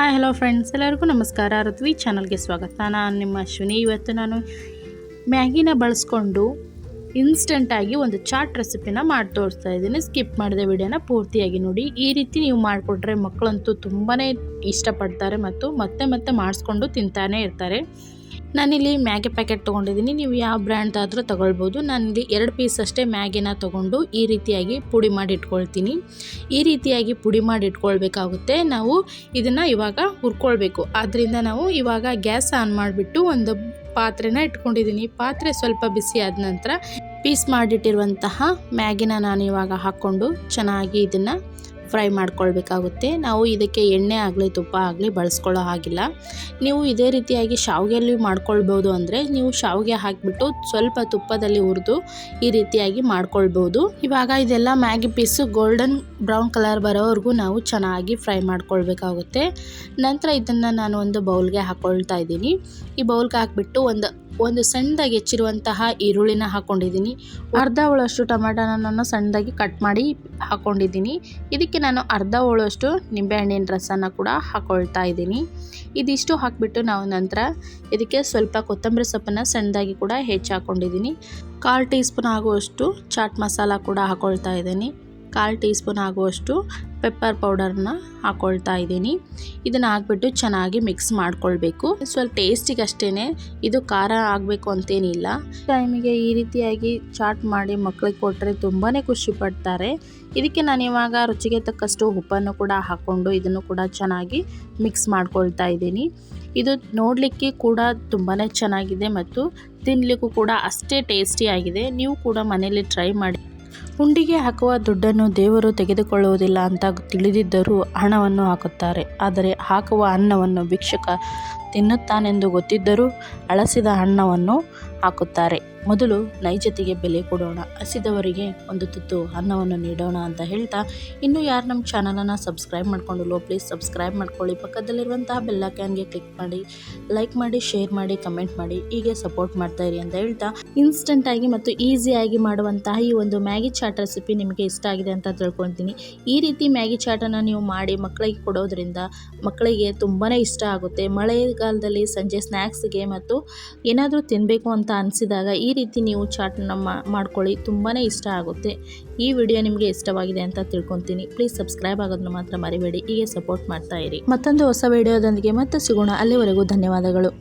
Hi hello friends ಎಲ್ಲರಿಗೂ ನಮಸ್ಕಾರ. ಋತ್ವಿ ಚಾನಲ್ಗೆ ಸ್ವಾಗತ. ನಾನು ನಿಮ್ಮ ಅಶ್ವಿನಿ. ಇವತ್ತು ನಾನು ಮ್ಯಾಗಿನ ಬಳಸ್ಕೊಂಡು ಇನ್ಸ್ಟೆಂಟಾಗಿ ಒಂದು ಚಾಟ್ ರೆಸಿಪಿನ ಮಾಡಿ ತೋರಿಸ್ತಾ ಇದ್ದೀನಿ. ಸ್ಕಿಪ್ ಮಾಡಿದೆ ವಿಡಿಯೋನ ಪೂರ್ತಿಯಾಗಿ ನೋಡಿ. ಈ ರೀತಿ ನೀವು ಮಾಡಿಕೊಟ್ರೆ ಮಕ್ಕಳಂತೂ ತುಂಬಾ ಇಷ್ಟಪಡ್ತಾರೆ ಮತ್ತು ಮತ್ತೆ ಮತ್ತೆ ಮಾಡಿಸ್ಕೊಂಡು ತಿಂತಾನೆ ಇರ್ತಾರೆ. ನಾನಿಲ್ಲಿ ಮ್ಯಾಗಿ ಪ್ಯಾಕೆಟ್ ತೊಗೊಂಡಿದ್ದೀನಿ. ನೀವು ಯಾವ ಬ್ರ್ಯಾಂಡ್ದಾದರೂ ತೊಗೊಳ್ಬೋದು. ನಾನಿಲ್ಲಿ ಎರಡು ಪೀಸ್ ಅಷ್ಟೇ ಮ್ಯಾಗಿನ ತೊಗೊಂಡು ಈ ರೀತಿಯಾಗಿ ಪುಡಿ ಮಾಡಿ ಇಟ್ಕೊಳ್ತೀನಿ. ಈ ರೀತಿಯಾಗಿ ಪುಡಿ ಮಾಡಿ ಇಟ್ಕೊಳ್ಬೇಕಾಗುತ್ತೆ. ನಾವು ಇದನ್ನು ಇವಾಗ ಹುರ್ಕೊಳ್ಬೇಕು. ಆದ್ದರಿಂದ ನಾವು ಇವಾಗ ಗ್ಯಾಸ್ ಆನ್ ಮಾಡಿಬಿಟ್ಟು ಒಂದು ಪಾತ್ರೆನ ಇಟ್ಕೊಂಡಿದ್ದೀನಿ. ಪಾತ್ರೆ ಸ್ವಲ್ಪ ಬಿಸಿ ಆದ ನಂತರ ಪೀಸ್ ಮಾಡಿಟ್ಟಿರುವಂತಹ ಮ್ಯಾಗಿನ ನಾನು ಇವಾಗ ಹಾಕ್ಕೊಂಡು ಚೆನ್ನಾಗಿ ಇದನ್ನು ಫ್ರೈ ಮಾಡ್ಕೊಳ್ಬೇಕಾಗುತ್ತೆ. ನಾವು ಇದಕ್ಕೆ ಎಣ್ಣೆ ಆಗಲಿ, ತುಪ್ಪ ಆಗಲಿ ಬಳಸ್ಕೊಳ್ಳೋ ಹಾಗಿಲ್ಲ. ನೀವು ಇದೇ ರೀತಿಯಾಗಿ ಶಾವಿಗೆಯಲ್ಲಿ ಮಾಡ್ಕೊಳ್ಬೋದು ಅಂದರೆ ನೀವು ಶಾವಿಗೆ ಹಾಕಿಬಿಟ್ಟು ಸ್ವಲ್ಪ ತುಪ್ಪದಲ್ಲಿ ಹುರಿದು ಈ ರೀತಿಯಾಗಿ ಮಾಡ್ಕೊಳ್ಬೋದು. ಇವಾಗ ಇದೆಲ್ಲ Maggi piece golden brown colour ಬರೋವರೆಗೂ ನಾವು ಚೆನ್ನಾಗಿ ಫ್ರೈ ಮಾಡ್ಕೊಳ್ಬೇಕಾಗುತ್ತೆ. ನಂತರ ಇದನ್ನು ನಾನು ಒಂದು ಬೌಲ್ಗೆ ಹಾಕ್ಕೊಳ್ತಾ ಇದ್ದೀನಿ. ಈ ಬೌಲ್ಗೆ ಹಾಕಿಬಿಟ್ಟು ಒಂದು ಒಂದು ಸಣ್ಣದಾಗಿ ಹೆಚ್ಚಿರುವಂತಹ ಈರುಳ್ಳಿನ ಹಾಕ್ಕೊಂಡಿದ್ದೀನಿ ಅರ್ಧ ಹೋಳಷ್ಟು ಟೊಮೆಟೊನ ನಾನು ಸಣ್ಣದಾಗಿ ಕಟ್ ಮಾಡಿ ಹಾಕ್ಕೊಂಡಿದ್ದೀನಿ ಇದಕ್ಕೆ ನಾನು ಅರ್ಧ ಹೋಳಷ್ಟು ನಿಂಬೆಹಣ್ಣಿನ ರಸನ ಕೂಡ ಹಾಕ್ಕೊಳ್ತಾ ಇದ್ದೀನಿ. ಇದಿಷ್ಟು ಹಾಕಿಬಿಟ್ಟು ನಾವು ನಂತರ ಇದಕ್ಕೆ ಸ್ವಲ್ಪ ಕೊತ್ತಂಬರಿ ಸೊಪ್ಪನ್ನು ಸಣ್ಣದಾಗಿ ಕೂಡ ಹೆಚ್ಚು ಹಾಕ್ಕೊಂಡಿದ್ದೀನಿ ಕಾಲು ಟೀ ಸ್ಪೂನ್ ಆಗುವಷ್ಟು ಚಾಟ್ ಮಸಾಲ ಕೂಡ ಹಾಕ್ಕೊಳ್ತಾ ಇದ್ದೀನಿ. ಕಾಲು ಟೀ ಸ್ಪೂನ್ ಆಗುವಷ್ಟು ಪೆಪ್ಪರ್ ಪೌಡರ್ನ ಹಾಕ್ಕೊಳ್ತಾ ಇದ್ದೀನಿ. ಇದನ್ನು ಹಾಕ್ಬಿಟ್ಟು ಚೆನ್ನಾಗಿ ಮಿಕ್ಸ್ ಮಾಡ್ಕೊಳ್ಬೇಕು. ಸ್ವಲ್ಪ ಟೇಸ್ಟಿಗೆ ಅಷ್ಟೇ ಇದು ಖಾರ ಆಗಬೇಕು ಅಂತೇನಿಲ್ಲ. ಟೈಮಿಗೆ ಈ ರೀತಿಯಾಗಿ ಚಾಟ್ ಮಾಡಿ ಮಕ್ಕಳಿಗೆ ಕೊಟ್ಟರೆ ತುಂಬಾ ಖುಷಿ ಪಡ್ತಾರೆ. ಇದಕ್ಕೆ ನಾನು ಇವಾಗ ರುಚಿಗೆ ತಕ್ಕಷ್ಟು ಉಪ್ಪನ್ನು ಕೂಡ ಹಾಕ್ಕೊಂಡು ಇದನ್ನು ಕೂಡ ಚೆನ್ನಾಗಿ ಮಿಕ್ಸ್ ಮಾಡ್ಕೊಳ್ತಾ ಇದ್ದೀನಿ. ಇದು ನೋಡಲಿಕ್ಕೆ ಕೂಡ ತುಂಬಾ ಚೆನ್ನಾಗಿದೆ ಮತ್ತು ತಿನ್ನಲಿಕ್ಕೂ ಕೂಡ ಅಷ್ಟೇ ಟೇಸ್ಟಿಯಾಗಿದೆ ನೀವು ಕೂಡ ಮನೆಯಲ್ಲಿ ಟ್ರೈ ಮಾಡಿ ಹುಂಡಿಗೆ ಹಾಕುವ ದುಡ್ಡನ್ನು ದೇವರು ತೆಗೆದುಕೊಳ್ಳುವುದಿಲ್ಲ ಅಂತ ತಿಳಿದಿದ್ದರೂ ಹಣವನ್ನು ಹಾಕುತ್ತಾರೆ. ಆದರೆ ಹಾಕುವ ಅನ್ನವನ್ನು ಭಿಕ್ಷುಕ ತಿನ್ನುತ್ತಾನೆಂದು ಗೊತ್ತಿದ್ದರೂ ಅಳಸಿದ ಅನ್ನವನ್ನು ಹಾಕುತ್ತಾರೆ. ಮೊದಲು ನೈಜತೆಗೆ ಬೆಲೆ ಕೊಡೋಣ, ಹಸಿದವರಿಗೆ ಒಂದು ತುತ್ತು ಅನ್ನವನ್ನು ನೀಡೋಣ ಅಂತ ಹೇಳ್ತಾ, ಇನ್ನೂ ಯಾರು ನಮ್ಮ ಚಾನಲನ್ನು ಸಬ್ಸ್ಕ್ರೈಬ್ ಮಾಡ್ಕೊಂಡಿಲ್ಲೋ ಪ್ಲೀಸ್ ಸಬ್ಸ್ಕ್ರೈಬ್ ಮಾಡ್ಕೊಳ್ಳಿ. ಪಕ್ಕದಲ್ಲಿರುವಂತಹ ಬೆಲ್ಲಕ್ಯಾನ್ಗೆ ಕ್ಲಿಕ್ ಮಾಡಿ ಲೈಕ್ ಮಾಡಿ ಶೇರ್ ಮಾಡಿ ಕಮೆಂಟ್ ಮಾಡಿ, ಹೀಗೆ ಸಪೋರ್ಟ್ ಮಾಡ್ತಾ ಇರಿ ಅಂತ ಹೇಳ್ತಾ ಇನ್ಸ್ಟೆಂಟಾಗಿ ಮತ್ತು ಈಸಿಯಾಗಿ ಮಾಡುವಂತಹ ಈ ಒಂದು ಮ್ಯಾಗಿ ಚಾಟ್ ರೆಸಿಪಿ ನಿಮಗೆ ಇಷ್ಟ ಆಗಿದೆ ಅಂತ ತಿಳ್ಕೊತೀನಿ. ಈ ರೀತಿ ಮ್ಯಾಗಿ ಚಾಟನ್ನು ನೀವು ಮಾಡಿ ಮಕ್ಕಳಿಗೆ ಕೊಡೋದ್ರಿಂದ ಮಕ್ಕಳಿಗೆ ತುಂಬಾ ಇಷ್ಟ ಆಗುತ್ತೆ. ಮಳೆಗಾಲದಲ್ಲಿ ಸಂಜೆ ಸ್ನ್ಯಾಕ್ಸ್ಗೆ ಮತ್ತು ಏನಾದರೂ ತಿನ್ನಬೇಕು ಅಂತ ಅನಿಸಿದಾಗ ಈ ರೀತಿ ನೀವು ಚಾಟನ್ನು ಮಾಡ್ಕೊಳ್ಳಿ. ತುಂಬಾ ಇಷ್ಟ ಆಗುತ್ತೆ. ಈ ವಿಡಿಯೋ ನಿಮಗೆ ಇಷ್ಟವಾಗಿದೆ ಅಂತ ತಿಳ್ಕೊತೀನಿ. ಪ್ಲೀಸ್ ಸಬ್ಸ್ಕ್ರೈಬ್ ಆಗೋದನ್ನು ಮಾತ್ರ ಮರಿಬೇಡಿ. ಹೀಗೆ ಸಪೋರ್ಟ್ ಮಾಡ್ತಾ ಇರಿ. ಮತ್ತೊಂದು ಹೊಸ ವಿಡಿಯೋದೊಂದಿಗೆ ಮತ್ತೆ ಸಿಗೋಣ. ಅಲ್ಲಿವರೆಗೂ ಧನ್ಯವಾದಗಳು.